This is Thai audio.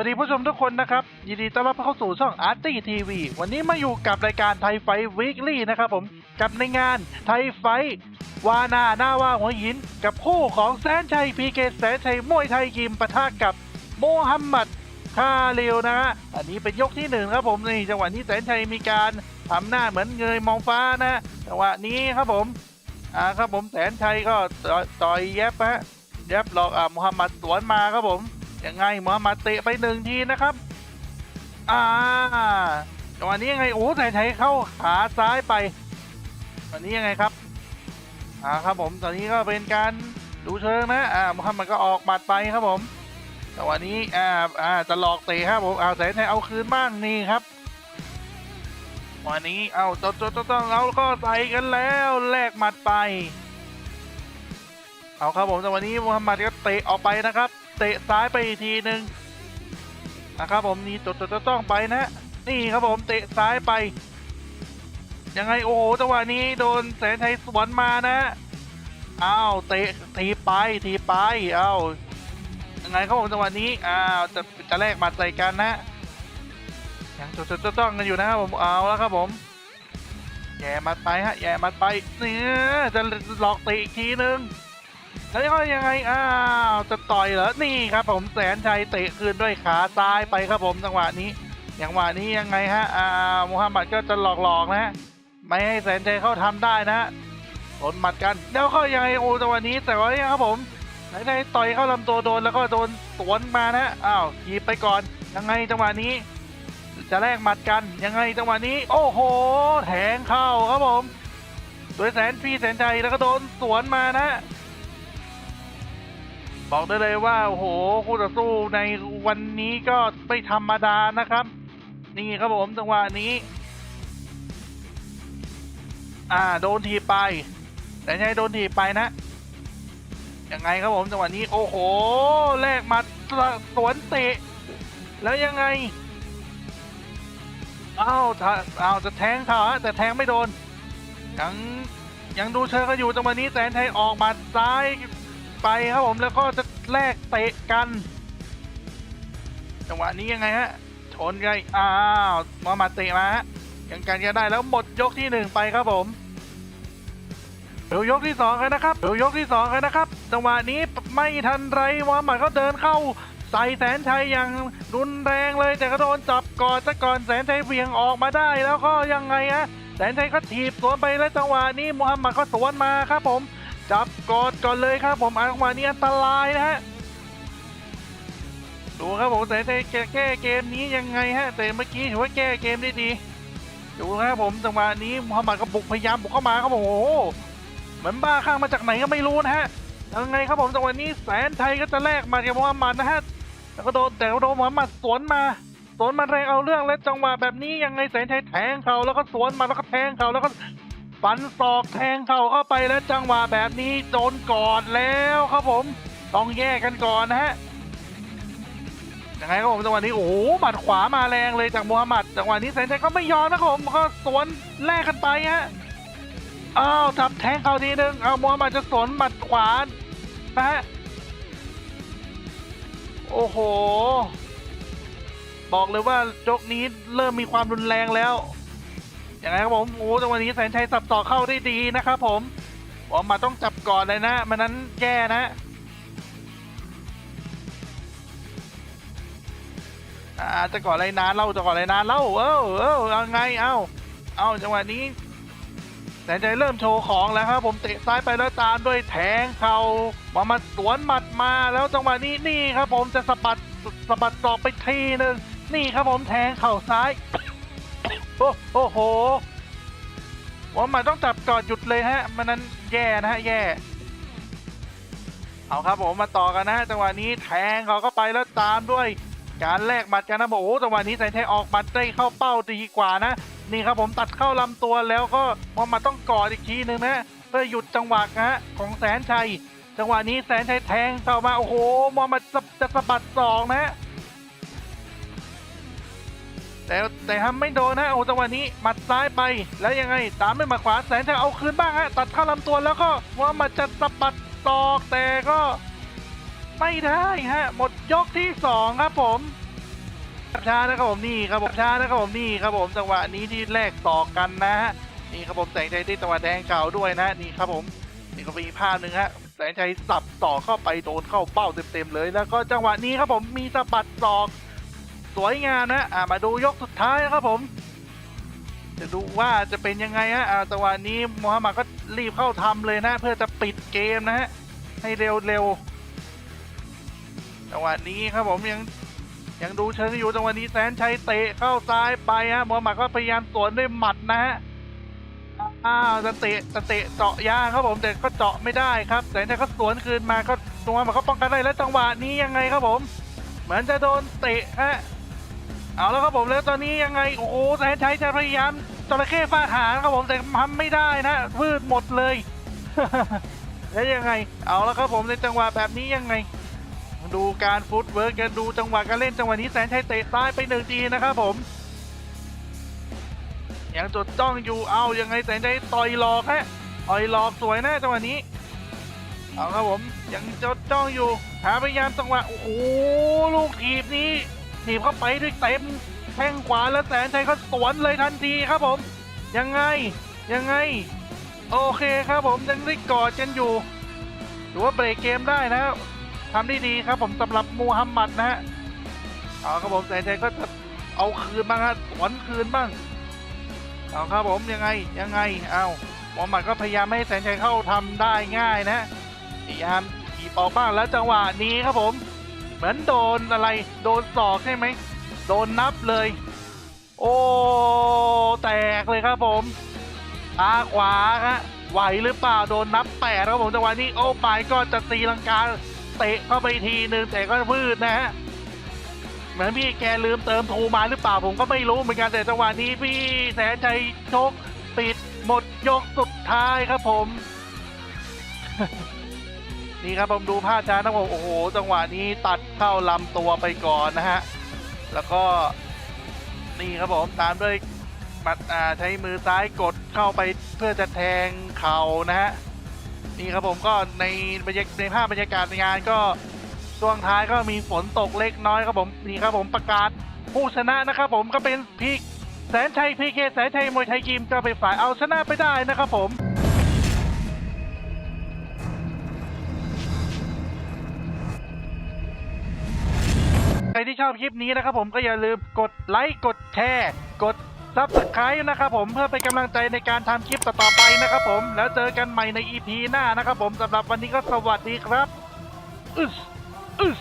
วัสดีผู้ชมทุกคนนะครับ ยินดีต้อนรับเข้าสู่ช่อง Arty TV วันนี้มาอยู่กับรายการไทยไฟวีคลี่นะครับผมกับในงานไทยไฟวานาหน้าว่าหัวหิน กับคู่ของแสนชัยพีเกแสนชัยมวยไทยยิมปะทะกับโมฮัมหมัดคาเรลนะฮะอันนี้เป็นยกที่หนึ่งครับผมในจังหวะนี้แสนชัยมีการทำหน้าเหมือนเงยมองฟ้านะจังหวะนี้ครับผมอ่าครับผมแสนชัยก็ต่อยแยบฮะแยบหลอกอ่าโมฮัมหมัดสวนมาครับผม ยังไงหมอมาเตะไปหนึ่งทีนะครับ อ่าจังหวะนี้ยังไงโอ้ใส่ไทยเข้าขาซ้ายไปวันนี้ยังไงครับ อ่าครับผมตอนนี้ก็เป็นการดูเชิงนะอ่ามุฮัมมัดก็ออกหมัดไปครับผมจังหวะนี้อ่าอ่าจะหลอกเตะครับผมเอาแสนไทยเอาคืนบ้างนี่ครับวันนี้เอาจดจดต้องเราก็ใส่กันแล้วแลกหมัดไป เอาครับผมแต่วันนี้มุฮัมมัดก็เตะออกไปนะครับ เตะซ้ายไปอีกทีหนึ่งนะครับผมนี่จดจดต้องไปนะ นี่ครับผมเตะซ้ายไป ยังไงโอ้โหจังหวะนี้โดนแสนไทยสวนมานะอ้าวเตะทีไปทีไปอ้าวยังไงครับผมจังหวะนี้อ้าวจะจะแลกหมัดใส่กันนะยังจดจดต้องกันอยู่นะครับผมเอาแล้วครับผมแย่มัดไปฮะแย่มัดไปเนี่ยจะหลอกเตะอีกทีนึง แล้วก็ยังไงอ้าวจะต่อยเหรอนี่ครับ ผมแสนชัยเตะคืนด้วยขาซ้ายไปครับผมจังหวะนี้จังหวะนี้ยังไงฮะอ่ามูฮัมหมัดก็จะหลอกๆนะฮะไม่ให้แสนชัยเข้าทำได้นะฮะโดนหมัดกัน แล้วก็ยังไงโอ้จังหวะนี้แต่ว่าเนี่ยครับผมไหนได้ต่อยเข้าลำตัวโดนแล้วก็โดนสวนมานะอ้าวทีบไปก่อนยังไงจังหวะนี้ จะแลกหมัดกันยังไงจังหวะนี้ โอ้โห แทงเข้าครับผมโดยแสนพี่แสนชัยแล้วก็โดนสวนมานะ บอกได้เลยว่าโอ้โหคู่ต่อสู้ในวันนี้ก็ไม่ธรรมดานะครับ นี่ครับผมจังหวะนี้ อ่าโดนทีไป แต่ใช่โดนทีไปนะยังไงครับผมจังหวะนี้โอ้โหแลกมาสวนเตะ แล้วยังไงอ้าวถ้าอ้าวจะแทงเขาแต่แทงไม่โดนยังยังดูเชิงกันอยู่จังหวะนี้แสนไทยออกมาซ้าย ไปครับผมแล้วก็จะแลกเตะกัน จังหวะนี้ยังไงฮะชนไงอ้าวมามาเตะมาฮะยังกันกันได้แล้วหมดยกที่หนึ่งไปครับผมเดี๋ยวยกที่สองกันนะครับเดี๋ยวยกที่สองกันนะครับ จังหวะนี้ไม่ทันไรมอหมัดก็เดินเข้าใส่แสนชัยอย่างรุนแรงเลย แต่ก็โดนจับกอดซะก่อนแสนชัยเบี่ยงออกมาได้แล้วก็ยังไงฮะแสนชัยก็ถีบสวนไปแล้วจังหวะนี้มูฮัมหมัดก็สวนมาครับผม จับกอดก่อนเลยครับผมอันวานี้อันตรายนะฮะดูครับผมแต่แก้แก้เกมนี้ยังไงฮะแต่เมื่อกี้ถือว่าแก้เกมได้ดีดูครับผมจังหวะนี้มูฮัมหมัดก็บุกพยายามบุกเข้ามาครับผมโอ้โหเหมือนบ้าข้างมาจากไหนก็ไม่รู้นะฮะยังไงครับผมจังหวะนี้แสนไทยก็จะแลกมากับมูฮัมหมัดนะฮะแล้วก็โดนแต่ก็โดนมูฮัมหมัดสวนมาสวนมาแรงเอาเรื่องและจังหวะแบบนี้ยังไงแสนไทยแทงเขาแล้วก็สวนมาแล้วก็แทงเขาแล้วก็ ฟันศอกแทงเข่าเข้าไปแล้วจังหวะแบบนี้โดนกอดแล้วครับผม ต้องแยกกันก่อนนะฮะยังไงครับผมจังหวะนี้โอ้โหหมัดขวามาแรงเลยจากมูฮัมหมัดจังหวะนี้แสนชัยก็ไม่ยอมนะครับผมก็สวนแลกกันไปฮะอ้าวจับแทงเข่าทีนึงเอามูฮัมหมัดจะสวนหมัดขวานะฮะโอ้โห บอกเลยว่าจกนี้เริ่มมีความรุนแรงแล้ว อย่างไรครับผมโอ้จังหวะนี้แสนชัยสับต่อเข้าได้ดีนะครับผมผมมาต้องจับก่อนเลยนะ มันนั้นแย่นะอ่าจะก่อนอะไรนานเล่าจะก่อนอะไรนานเล่าเออเออเอาไงเอาเอาจังหวะนี้แสนชัยเริ่มโชว์ของแล้วครับ ผมเตะซ้ายไปแล้วตามด้วยแทงเข่ามามาสวนหมัดมาแล้วจังหวะนี้นี่ครับ ผมจะสะบัดสะบัดศอกไปทีนึงนี่ครับผมแทงเข่าซ้าย โอ้โอ้โหว่ามันต้องจับก่อนหยุดเลยฮะ มันนั้นแย่นะฮะแย่ เอาครับผมมาต่อกันนะฮะจังหวะนี้แทงเขาก็ไปแล้วตามด้วย การแลกหมัดกันนะบอกโอ้จังหวะนี้แสนชัยออกหมัดได้เข้าเป้าดีกว่านะ นี่ครับผมตัดเข้าลำตัวแล้วก็ว่ามันต้องกอดอีกทีหนึ่งนะเพื่อหยุดจังหวะนะฮะของแสนชัยจังหวะนี้แสนชัยแทงเข้ามาโอ้โหมอมันจะจะสะบัดสองนะฮะ แต่แต่ทำไม่โดนนะโอ้จังหวะนี้หมัดซ้ายไป แล้วยังไง ตามด้วยหมัดขวาแสนจะเอาคืนบ้างฮะตัดเข้าลำตัวแล้วก็ว่ามันจะสะบัดตอกแต่ก็ไม่ได้ฮะ หมดยกที่สองครับผมช้านะครับผมนี่ครับผมช้านะครับผมนี่ครับผมจังหวะนี้ที่แลกต่อกันนะฮะนี่ครับผมแสงชัยได้จังหวะแดงเก่าด้วยนะนี่ครับผมนี่ก็มีภาพหนึ่งฮะแสงชัยสับต่อเข้าไปโดนเข้าเป้าเต็มๆเลย แล้วก็จังหวะนี้ครับผมมีสะบัดศอก สวยงามนะอ่ามาดูยกสุดท้ายนะครับผม จะดูว่าจะเป็นยังไงฮะอ่าจังหวะนี้มูฮัมหมัดก็รีบเข้าทำเลยนะ เพื่อจะปิดเกมนะฮะให้เร็วๆจังหวะนี้ครับผมยังยังดูเชิงอยู่จังหวะนี้แสนชัยเตะเข้าซ้ายไปฮะมูฮัมหมัดก็พยายามสวนด้วยหมัดนะฮะอ้าวจะเตะจะเตะเจาะยางครับผมแต่ก็เจาะไม่ได้ครับแสนชัยก็สวนคืนมาก็มูฮัมหมัดก็ป้องกันได้แล้วจังหวะนี้ยังไงครับผม เหมือนจะโดนเตะฮะ เอาแล้วครับผมแล้วตอนนี้ยังไงโอ้โหแสนชัยจะพยายามจระเข้ฟาดหางครับผมแต่ทำไม่ได้นะวืดหมดเลย แล้วยังไง เอาแล้วครับผมในจังหวะแบบนี้ยังไง ดูการฟุตเวิร์กกันดูจังหวะการเล่นจังหวะนี้แสนชัยเตะซ้ายไปหนึ่งทีนะครับผมยังจดจ้องอยู่เอายังไงแสนชัยต่อยหลอกฮะต่อยหลอกสวยนะจังหวะนี้ เอาครับผมยังจดจ้องอยู่หาพยายามจังหวะโอ้โหลูกถีบนี้ ถีบเข้าไปด้วยเต็มแข้งขวาแล้วแสนชัยก็สวนเลยทันทีครับผม ยังไงยังไง โอเคครับผมยังได้กอดกันอยู่หรือว่าเบรกเกมได้นะทำได้ดีครับผมสำหรับมูฮัมหมัดนะฮะเอาครับผมแสนชัยก็จะเอาคืนบ้างฮะสวนคืนบ้างเอาครับผมยังไงยังไงเอามูฮัมหมัดก็พยายามไม่ให้แสนชัยเข้าทำได้ง่ายนะพยายามถีบออกบ้างแล้วจังหวะนี้ครับผม เหมือนโดนอะไร โดนศอกใช่ไหม โดนนับเลย โอ้ แตกเลยครับผมตาขวาฮะไหวหรือเปล่า โดนนับแปดครับผมจังหวะนี้โอ้ปายก็จะตีลังกาเตะเข้าไปทีหนึ่งแต่ก็วืดนะฮะเหมือนพี่แกลืมเติมทูมาหรือเปล่าผมก็ไม่รู้เหมือนกันแต่จังหวะนี้พี่แสนชัยชกปิดหมดยกสุดท้ายครับผม นี่ครับผมดูภาพช้านะผมโอ้โห จังหวะนี้ตัดเข้าลำตัวไปก่อนนะฮะ แล้วก็นี่ครับผมตามด้วยมัดอ่าใช้มือซ้ายกดเข้าไปเพื่อจะแทงเข่านะฮะนี่ครับผมก็ในบรรยากในภาพบรรยากาศในงานก็ช่วงท้ายก็มีฝนตกเล็กน้อยครับผมนี่ครับผมประกาศผู้ชนะนะครับผมก็เป็นพีกแสนชัยพีเคแสนชัยมวยไทยยิมก็เป็นฝ่ายเอาชนะไปได้นะครับผม รที่ชอบคลิปนี้นะครับผมก็อย่าลืมกดไลค์กดแชร์กด Subscribe นะครับผมเพื่อเป็นกำลังใจในการทำคลิปต่อๆไปนะครับผมแล้วเจอกันใหม่ใน EP หน้านะครับผมสำหรับวันนี้ก็สวัสดีครับอึสอึส